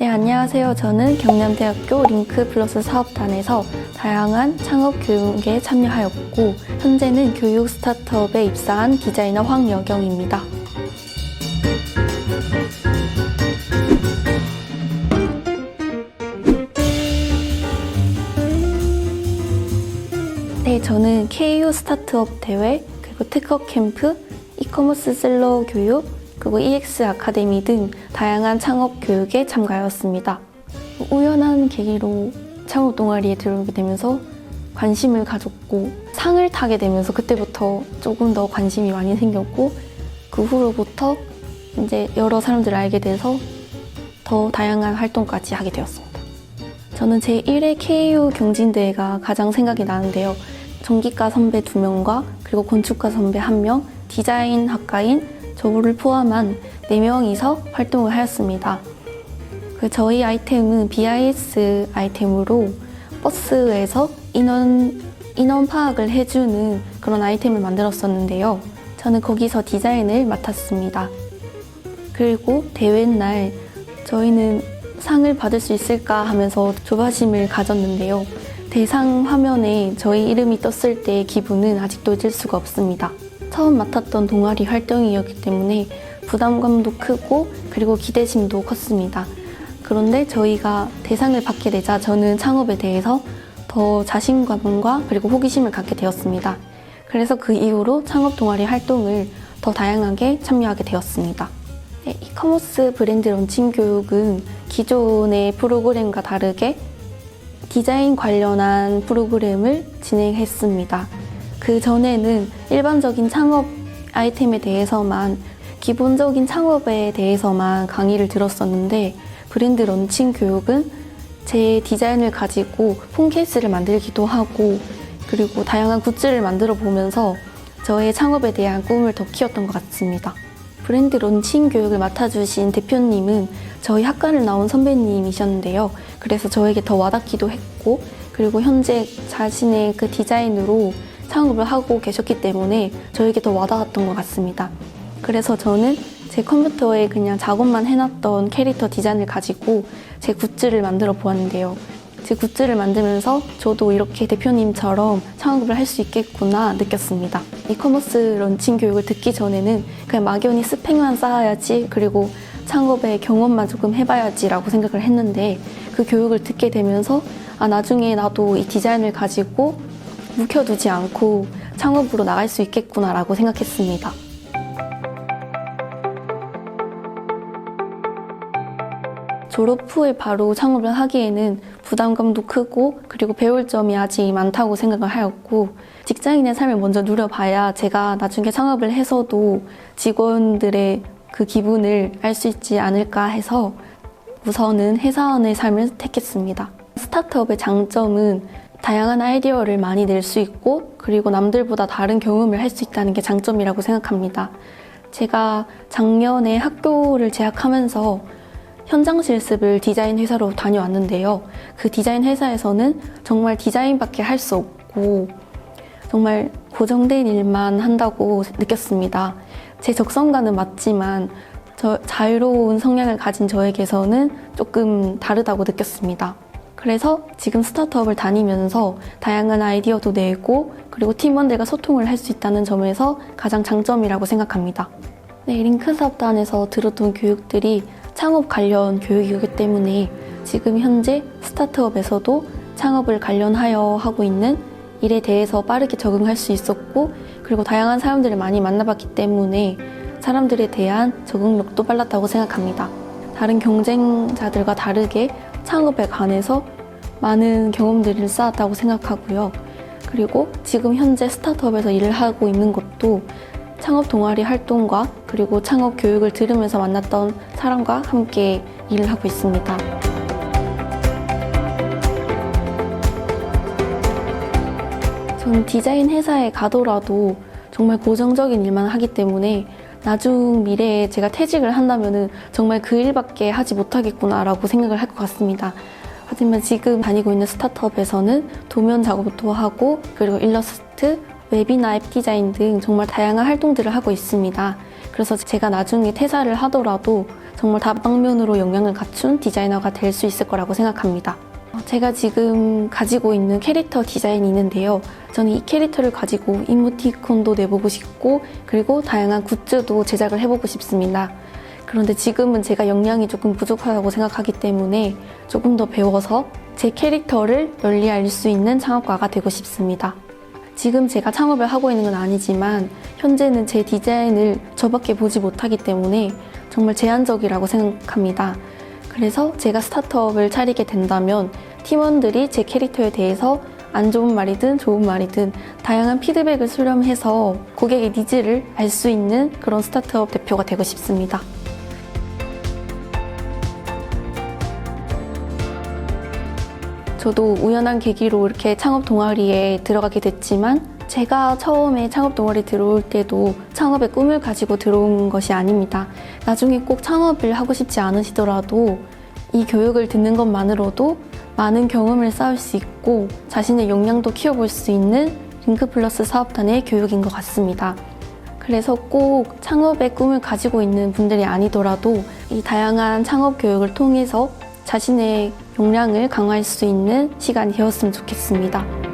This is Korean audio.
네, 안녕하세요. 저는 경남대학교 링크 플러스 사업단에서 다양한 창업 교육에 참여하였고, 현재는 교육 스타트업에 입사한 디자이너 황여경입니다. 네, 저는 KU 스타트업 대회, 그리고 특허 캠프, 이커머스 셀러 교육, 그리고 EX 아카데미 등 다양한 창업 교육에 참가하였습니다. 우연한 계기로 창업 동아리에 들어오게 되면서 관심을 가졌고 상을 타게 되면서 그때부터 조금 더 관심이 많이 생겼고 그 후로부터 이제 여러 사람들을 알게 돼서 더 다양한 활동까지 하게 되었습니다. 저는 제 1회 KU 경진대회가 가장 생각이 나는데요. 전기과 선배 두명과 그리고 건축가 선배 한명 디자인 학과인 저를 포함한 4명이서 활동을 하였습니다. 그 저희 아이템은 BIS 아이템으로 버스에서 인원, 인원 파악을 해주는 그런 아이템을 만들었었는데요. 저는 거기서 디자인을 맡았습니다. 그리고 대회 날 저희는 상을 받을 수 있을까 하면서 조바심을 가졌는데요. 대상 화면에 저희 이름이 떴을 때의 기분은 아직도 잊을 수가 없습니다. 처음 맡았던 동아리 활동이었기 때문에 부담감도 크고 그리고 기대심도 컸습니다. 그런데 저희가 대상을 받게 되자 저는 창업에 대해서 더 자신감과 그리고 호기심을 갖게 되었습니다. 그래서 그 이후로 창업 동아리 활동을 더 다양하게 참여하게 되었습니다. 네, 이커머스 브랜드 런칭 교육은 기존의 프로그램과 다르게 디자인 관련한 프로그램을 진행했습니다. 그 전에는 일반적인 창업 아이템에 대해서만 기본적인 창업에 대해서만 강의를 들었었는데 브랜드 런칭 교육은 제 디자인을 가지고 폰 케이스를 만들기도 하고 그리고 다양한 굿즈를 만들어 보면서 저의 창업에 대한 꿈을 더 키웠던 것 같습니다. 브랜드 런칭 교육을 맡아주신 대표님은 저희 학과를 나온 선배님이셨는데요. 그래서 저에게 더 와닿기도 했고, 그리고 현재 자신의 그 디자인으로 창업을 하고 계셨기 때문에 저에게 더 와닿았던 것 같습니다. 그래서 저는 제 컴퓨터에 그냥 작업만 해놨던 캐릭터 디자인을 가지고 제 굿즈를 만들어 보았는데요. 제 굿즈를 만들면서 저도 이렇게 대표님처럼 창업을 할 수 있겠구나 느꼈습니다. 이커머스 런칭 교육을 듣기 전에는 그냥 막연히 스펙만 쌓아야지 그리고 창업의 경험만 조금 해봐야지라고 생각을 했는데 그 교육을 듣게 되면서 아 나중에 나도 이 디자인을 가지고 묵혀두지 않고 창업으로 나갈 수 있겠구나라고 생각했습니다. 졸업 후에 바로 창업을 하기에는 부담감도 크고 그리고 배울 점이 아직 많다고 생각을 하였고 직장인의 삶을 먼저 누려봐야 제가 나중에 창업을 해서도 직원들의 그 기분을 알 수 있지 않을까 해서 우선은 회사원의 삶을 택했습니다. 스타트업의 장점은 다양한 아이디어를 많이 낼 수 있고 그리고 남들보다 다른 경험을 할 수 있다는 게 장점이라고 생각합니다. 제가 작년에 학교를 재학하면서 현장 실습을 디자인 회사로 다녀왔는데요. 그 디자인 회사에서는 정말 디자인밖에 할 수 없고 정말 고정된 일만 한다고 느꼈습니다. 제 적성과는 맞지만 저 자유로운 성향을 가진 저에게서는 조금 다르다고 느꼈습니다. 그래서 지금 스타트업을 다니면서 다양한 아이디어도 내고 그리고 팀원들과 소통을 할 수 있다는 점에서 가장 장점이라고 생각합니다. 네, 링크 사업단에서 들었던 교육들이 창업 관련 교육이기 때문에 지금 현재 스타트업에서도 창업을 관련하여 하고 있는 일에 대해서 빠르게 적응할 수 있었고 그리고 다양한 사람들을 많이 만나봤기 때문에 사람들에 대한 적응력도 빨랐다고 생각합니다. 다른 경쟁자들과 다르게 창업에 관해서 많은 경험들을 쌓았다고 생각하고요. 그리고 지금 현재 스타트업에서 일을 하고 있는 것도 창업 동아리 활동과 그리고 창업 교육을 들으면서 만났던 사람과 함께 일을 하고 있습니다. 전 디자인 회사에 가더라도 정말 고정적인 일만 하기 때문에 나중 미래에 제가 퇴직을 한다면은 정말 그 일밖에 하지 못하겠구나라고 생각을 할 것 같습니다. 하지만 지금 다니고 있는 스타트업에서는 도면 작업도 하고 그리고 일러스트, 웹이나 앱 디자인 등 정말 다양한 활동들을 하고 있습니다. 그래서 제가 나중에 퇴사를 하더라도 정말 다방면으로 역량을 갖춘 디자이너가 될 수 있을 거라고 생각합니다. 어, 제가 지금 가지고 있는 캐릭터 디자인이 있는데요. 저는 이 캐릭터를 가지고 이모티콘도 내보고 싶고 그리고 다양한 굿즈도 제작을 해보고 싶습니다. 그런데 지금은 제가 역량이 조금 부족하다고 생각하기 때문에 조금 더 배워서 제 캐릭터를 널리 알 수 있는 창업가가 되고 싶습니다. 지금 제가 창업을 하고 있는 건 아니지만 현재는 제 디자인을 저밖에 보지 못하기 때문에 정말 제한적이라고 생각합니다. 그래서 제가 스타트업을 차리게 된다면 팀원들이 제 캐릭터에 대해서 안 좋은 말이든 좋은 말이든 다양한 피드백을 수렴해서 고객의 니즈를 알 수 있는 그런 스타트업 대표가 되고 싶습니다. 저도 우연한 계기로 이렇게 창업 동아리에 들어가게 됐지만 제가 처음에 창업 동아리 들어올 때도 창업의 꿈을 가지고 들어온 것이 아닙니다. 나중에 꼭 창업을 하고 싶지 않으시더라도 이 교육을 듣는 것만으로도 많은 경험을 쌓을 수 있고 자신의 역량도 키워볼 수 있는 링크 플러스 사업단의 교육인 것 같습니다. 그래서 꼭 창업의 꿈을 가지고 있는 분들이 아니더라도 이 다양한 창업 교육을 통해서 자신의 역량을 강화할 수 있는 시간이 되었으면 좋겠습니다.